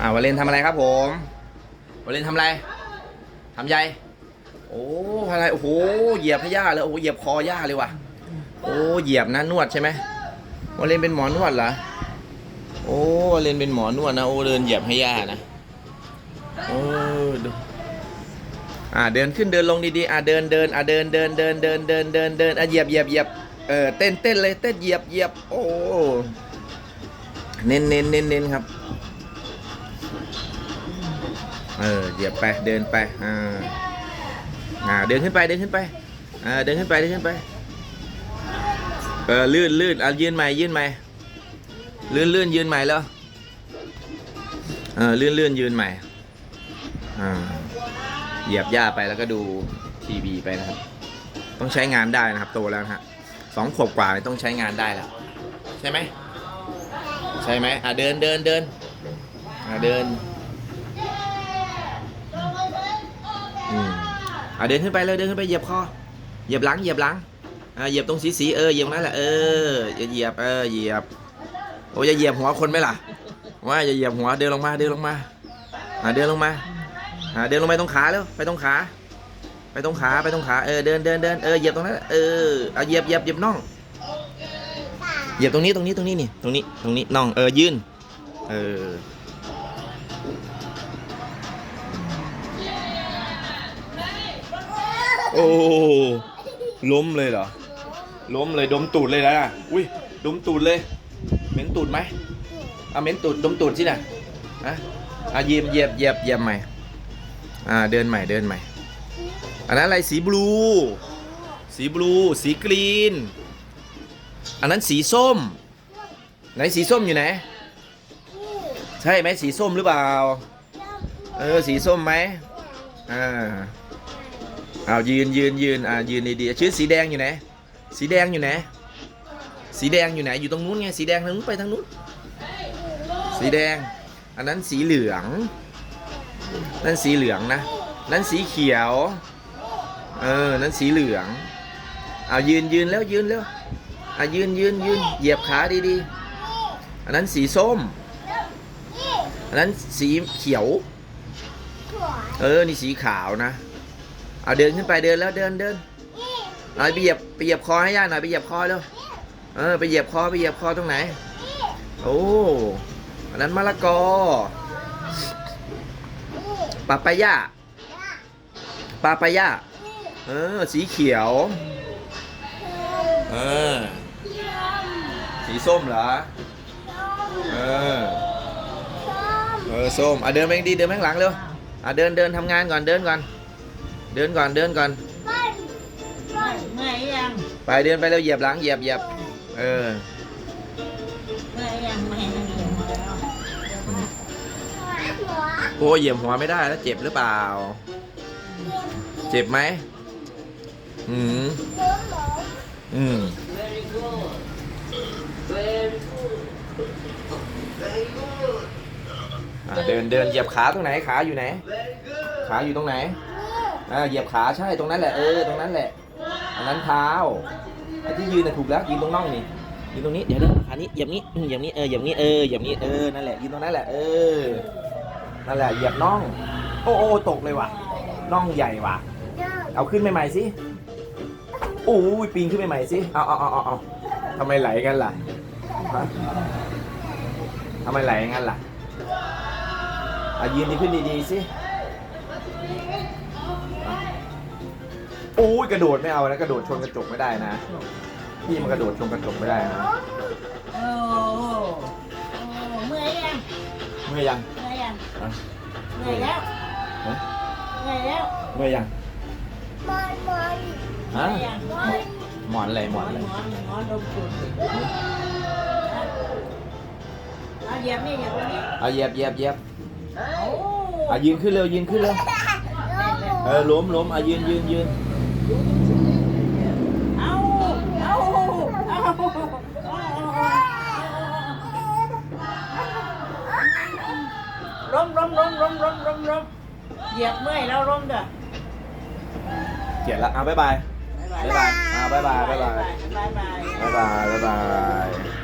อ่าวาเลนทำอะไรครับผมวาเลนทำอะไรทำใยโอ้อะไรโอ้โหเหยียบให้ย่าเลยโอ้โหเหยียบคอย่าเลยว่ะ โอ้เหยียบนะนวดใช่ไหมวาเลนเป็นหมอนวดเหรอโอ้วาเลนเป็นหมอนวดนะโอ้เดินเหยียบให้ย่านะโอ้ดูอ่าเดินขึ้นเดินลงดีๆอ่าเดินเดินอ่าเดินเดินเดินเดินเดินเดินเดินอะเหยียบเหยียบเหยียบเออเต้นเต้นเลยเต้นเหยียบเหยียบโอ้เน้นเน้นเน้นเน้นครับ เออเหยียบไปเดินไปอ่าอ่าเดินขึ้นไปเดินขึ้นไปอ่าเดินขึ้นไปเดินขึ้นไปเออลื่นลื่นอะยืนใหม่ยืนใหม่ลื่นลื่นยืนใหม่แล้วเออลื่นลื่นยืนใหม่อ่าเหยียบหญ้าไปแล้วก็ดูทีวีไปนะครับ ต้องใช้งานได้นะครับ โตแล้วฮะสองขวบกว่าเนี่ยต้องใช้งานได้แล้วใช่ไหมใช่ไหมอะเดินเดินเดินอะเดิน อะเดินขึ้นไปเลยเดินขึ้นไปเหยียบคอเหยียบหลังเหยียบหลังอ่าเหยียบตรงสีสีเออเหยียบนั่นแหละเอออย่าเหยียบเออเหยียบโอ้ยอย่าเหยียบหัวคนไหมล่ะว่าอย่าเหยียบหัวเดินลงมาเดินลงมาอ่าเดินลงมาอ่าเดินลงไปตรงขาเร็วไปตรงขาไปตรงขาไปตรงขาเออเดินเดินเดินเออเหยียบตรงนั้นเออเอาเหยียบเหยียบเหยียบน่องเหยียบตรงนี้ตรงนี้ตรงนี้นี่ตรงนี้ตรงนี้น่องเออยืนเออ อ้ล้มเลยเหรอ ล้มเลยดมตูดเลยนะอุ้ยดมตูดเลยเหม็นตูดไหมเอาเหม็นตูดดมตูดสินะอะอะเยียบเยียบเยียบเยียบใหม่อ่าเดินใหม่เดินใหม่อันนั้นอะไรสีบลู สีบลู สีกรีน อันนั้นสีส้ม ไหนสีส้มอยู่ไหน ใช่ไหมสีส้มหรือเปล่า เออสีส้มไหมอ่า เอายืนยืนยืนอ่ายืนดีๆชื่อสีแดงอยู่ไหนสีแดงอยู่ไหนสีแดงอยู่ไหนอยู่ตรงนู้นไงสีแดงทางนู้นไปทางนู้นสีแดง อันนั้นสีเหลือง นั่นสีเหลืองนะ นั่นสีเขียว เออ นั่นสีเหลือง เอายืนยืนแล้วยืนแล้วอะยืนยืนยืนเหยียบขาดีๆ อันนั้นสีส้ม อันนั้นสีเขียว เออ นี่สีขาวนะ เอาเดินขึ้นไปเดินแล้วเดินเดินเอาไปเหยียบไปเหยียบคอให้ย่าหน่อยไปเหยียบคอเร็วเออไปเหยียบคอไปเหยียบคอตรงไหน โอ้อันนั้นมะละกอปาปายาปาปายาเออ สีเขียว เออ สีส้มเหรอ เออ เออ ส้ม อะเดินไปดี เดินไปข้างหลังเร็ว อะเดินเดินทำงานก่อน เดินก่อน เดินก่อนเดินก่อน เมื่อยยังไปเดินไปแล้วเหยียบหลังเหยียบเหยียบเออ เมื่อยยังไม่ให้เหยียบแล้วโอ้เหยียบหัวไม่ได้แล้วเจ็บหรือเปล่า เจ็บไหมอืมอืมอะเดินเดินเหยียบขาตรงไหนขาอยู่ไหนขาอยู่ตรงไหน อ่าเหยียบขาใช่ตรงนั้นแหละเออตรงนั้นแหละ อันนั้นเท้าไอ้ที่ยืนน่ะถูกแล้วยืนตรงน่องนี่ยืนตรงนี้เดี๋ยวเดี๋ยวขานี้เหยียบนี้อืมเหยียบนี้เออเหยียบนี้เออเหยียบนี้เออนั่นแหละยืนตรงนั้นแหละเออนั่นแหละเหยียบน่องโอ้โอ้ตกเลยว่ะน่องใหญ่ว่ะ เอาขึ้นใหม่ๆสิโอ้ยปีนขึ้นใหม่ๆสิเอาเอาเอาเอาเอาทำไมไหลกันล่ะฮะทำไมไหลงั้นล่ะอะยืนดีขึ้นดีๆสิ โอ้ยกระโดดไม่เอานะกระโดดชนกระจกไม่ได้นะพี่มันกระโดดชนกระจกไม่ได้นะโอ้เมื่อยยังเมื่อยยังเมื่อยยังฮะเมื่อยแล้วฮะเมื่อยแล้วเมื่อยยังฮะเมื่อยยังหมอนหมอนอะไรหหมมออนนอะไรหมอนหมอนดมจุดเอาเหยียบนี่เหยียบตรงนี้เอาเหยียบเหยียบเหยียบโอ้อะยืนขึ้นเร็วยืนขึ้นเร็วเออล้มล้มอะยืนยืนยืน เหยียบเมื่อยแล้วล้มเด้อเขียนละอะบ๊ายบาย บ๊ายบาย อ่าบ๊ายบายบ๊ายบาย บ๊ายบาย บ๊ายบายบ๊ายบาย